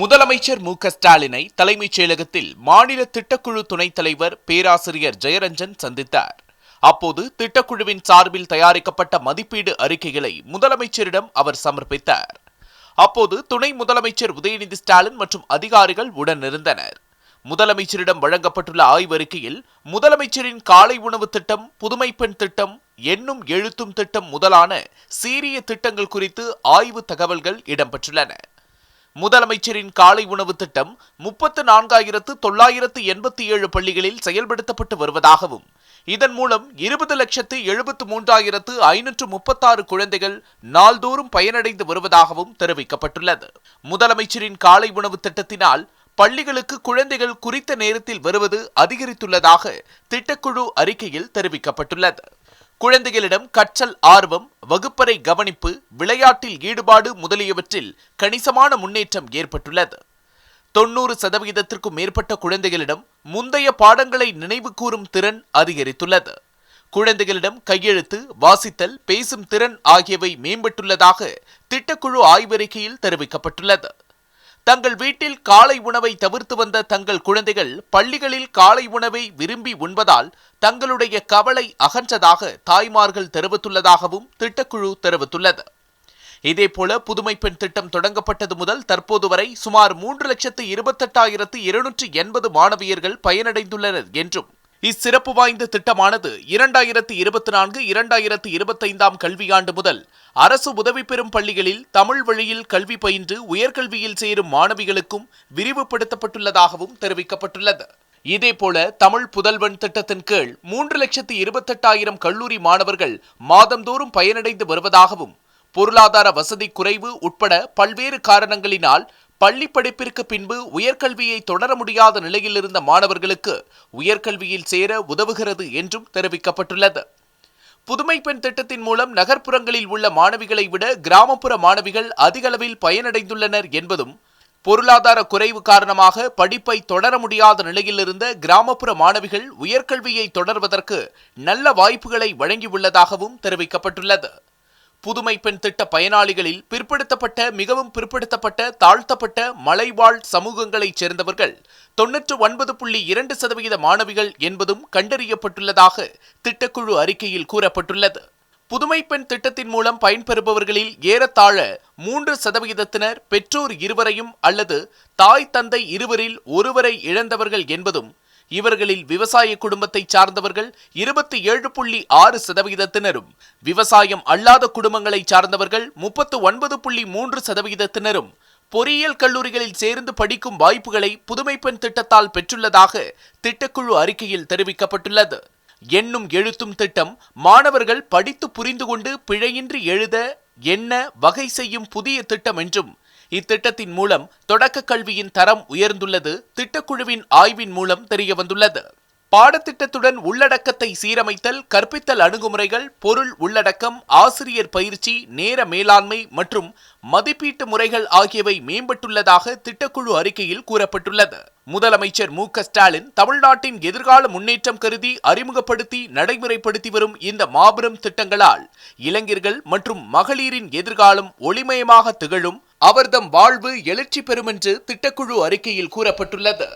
முதலமைச்சர் மு ஸ்டாலினை தலைமைச் செயலகத்தில் மாநில திட்டக்குழு துணைத் தலைவர் பேராசிரியர் ஜெயரஞ்சன் சந்தித்தார். அப்போது திட்டக்குழுவின் சார்பில் தயாரிக்கப்பட்ட மதிப்பீடு அறிக்கைகளை முதலமைச்சரிடம் அவர் சமர்ப்பித்தார். அப்போது துணை முதலமைச்சர் உதயநிதி ஸ்டாலின் மற்றும் அதிகாரிகள் உடனிருந்தனர். முதலமைச்சரிடம் வழங்கப்பட்டுள்ள ஆய்வறிக்கையில் முதலமைச்சரின் காலை உணவு திட்டம் புதுமை பெண் திட்டம் எண்ணும் எழுத்தும் திட்டம் முதலான சீரிய திட்டங்கள் குறித்து ஆய்வு தகவல்கள் இடம்பெற்றுள்ளன. முதலமைச்சரின் காலை உணவு திட்டம் முப்பத்து நான்காயிரத்து தொள்ளாயிரத்து எண்பத்தி ஏழு பள்ளிகளில் செயல்படுத்தப்பட்டு வருவதாகவும் இதன் மூலம் இருபது லட்சத்து எழுபத்து மூன்றாயிரத்து ஐநூற்று முப்பத்தாறு குழந்தைகள் நாள்தோறும் பயனடைந்து வருவதாகவும் தெரிவிக்கப்பட்டுள்ளது. முதலமைச்சரின் காலை உணவு திட்டத்தினால் பள்ளிகளுக்கு குழந்தைகள் குறித்த நேரத்தில் வருவது அதிகரித்துள்ளதாக திட்டக்குழு அறிக்கையில் தெரிவிக்கப்பட்டுள்ளது. குழந்தைகளிடம் கற்றல் ஆர்வம் வகுப்பறை கவனிப்பு விளையாட்டில் ஈடுபாடு முதலியவற்றில் கணிசமான முன்னேற்றம் ஏற்பட்டுள்ளது. தொண்ணூறு சதவிகிதத்திற்கும் மேற்பட்ட குழந்தைகளிடம் முந்தைய பாடங்களை நினைவு கூறும் திறன் அதிகரித்துள்ளது. குழந்தைகளிடம் கையெழுத்து வாசித்தல் பேசும் திறன் ஆகியவை மேம்பட்டுள்ளதாக திட்டக்குழு ஆய்வறிக்கையில் தெரிவிக்கப்பட்டுள்ளது. தங்கள் வீட்டில் காலை உணவை தவிர்த்து வந்த தங்கள் குழந்தைகள் பள்ளிகளில் காலை உணவை விரும்பி உண்பதால் தங்களுடைய கவலை அகன்றதாக தாய்மார்கள் தெரிவித்துள்ளதாகவும் திட்டக்குழு தெரிவித்துள்ளது. இதேபோல புதுமை பெண் திட்டம் தொடங்கப்பட்டது முதல் தற்போது வரை சுமார் மூன்று லட்சத்து இருபத்தெட்டாயிரத்து இருநூற்று எண்பது மாணவியர்கள் பயனடைந்துள்ளனர் என்றும் இச்சிறப்பு வாய்ந்த திட்டமானது இரண்டாயிரத்தி இருபத்தி நான்கு இரண்டாயிரத்து இருபத்தைந்தாம் கல்வியாண்டு முதல் அரசு உதவி பெறும் பள்ளிகளில் தமிழ் வழியில் கல்வி பயின்று உயர்கல்வியில் சேரும் மாணவிகளுக்கும் விரிவுபடுத்தப்பட்டுள்ளதாகவும் தெரிவிக்கப்பட்டுள்ளது. இதேபோல தமிழ் புதல்வன் திட்டத்தின் கீழ் மூன்று லட்சத்தி இருபத்தெட்டாயிரம் கல்லூரி மாணவர்கள் மாதந்தோறும் பயனடைந்து வருவதாகவும் பொருளாதார வசதி குறைவு உட்பட பல்வேறு காரணங்களினால் பள்ளி படிப்பிற்கு பின்பு உயர்கல்வியை தொடர முடியாத நிலையில் இருந்த மாணவர்களுக்கு உயர்கல்வியில் சேர உதவுகிறது என்றும் தெரிவிக்கப்பட்டுள்ளது. புதுமை பெண் திட்டத்தின் மூலம் நகர்ப்புறங்களில் உள்ள மாணவிகளை விட கிராமப்புற மாணவிகள் அதிக அளவில் பயனடைந்துள்ளனர் என்பதும் பொருளாதார குறைவு காரணமாக படிப்பை தொடர முடியாத நிலையில் இருந்த கிராமப்புற மாணவிகள் உயர்கல்வியை தொடர்வதற்கு நல்ல வாய்ப்புகளை வழங்கியுள்ளதாகவும் தெரிவிக்கப்பட்டுள்ளது. புதுமை பெண் திட்ட பயனாளிகளில் பிற்படுத்தப்பட்ட மிகவும் பிற்படுத்தப்பட்ட தாழ்த்தப்பட்ட மலைவாழ் சமூகங்களைச் சேர்ந்தவர்கள் தொன்னூற்று ஒன்பது புள்ளி இரண்டு சதவிகித மாணவிகள் என்பதும் கண்டறியப்பட்டுள்ளதாக திட்டக்குழு அறிக்கையில் கூறப்பட்டுள்ளது. புதுமை பெண் திட்டத்தின் மூலம் பயன்பெறுபவர்களில் ஏறத்தாழ மூன்று சதவிகிதத்தினர் பெற்றோர் இருவரையும் அல்லது தாய் தந்தை இருவரில் ஒருவரை இழந்தவர்கள் என்பதும் இவர்களில் விவசாய குடும்பத்தை சார்ந்தவர்கள் இருபத்தி ஏழு புள்ளி ஆறு சதவிகிதத்தினரும் விவசாயம் அல்லாத குடும்பங்களை சார்ந்தவர்கள் முப்பத்து ஒன்பது புள்ளி மூன்று சதவிகிதத்தினரும் பொறியியல் கல்லூரிகளில் சேர்ந்து படிக்கும் வாய்ப்புகளை புதுமை பெண் திட்டத்தால் பெற்றுள்ளதாக திட்டக்குழு அறிக்கையில் தெரிவிக்கப்பட்டுள்ளது. எண்ணும் எழுத்தும் திட்டம் மாணவர்கள் படித்து புரிந்து கொண்டு பிழையின்றி எழுத என்ன வகை செய்யும் புதிய திட்டம் என்றும் இத்திட்டத்தின் மூலம் தொடக்க கல்வியின் தரம் உயர்ந்துள்ளது. திட்டக்குழுவின் ஆய்வின் மூலம் தெரியவந்துள்ளது. பாடத்திட்டத்துடன் உள்ளடக்கத்தை சீரமைத்தல் கற்பித்தல் அணுகுமுறைகள் பொருள் உள்ளடக்கம் ஆசிரியர் பயிற்சி நேர மேலாண்மை மற்றும் மதிப்பீட்டு முறைகள் ஆகியவை மேம்பட்டுள்ளதாக திட்டக்குழு அறிக்கையில் கூறப்பட்டுள்ளது. முதலமைச்சர் மு. ஸ்டாலின் தமிழ்நாட்டின் எதிர்கால முன்னேற்றம் கருதி அறிமுகப்படுத்தி நடைமுறைப்படுத்தி வரும் இந்த மாபெரும் திட்டங்களால் இளைஞர்கள் மற்றும் மகளிரின் எதிர்காலம் ஒளிமயமாக திகழும். அவர்தம் வாழ்வு எழுச்சி பெறும் என்று திட்டக்குழு அறிக்கையில் கூறப்பட்டுள்ளது.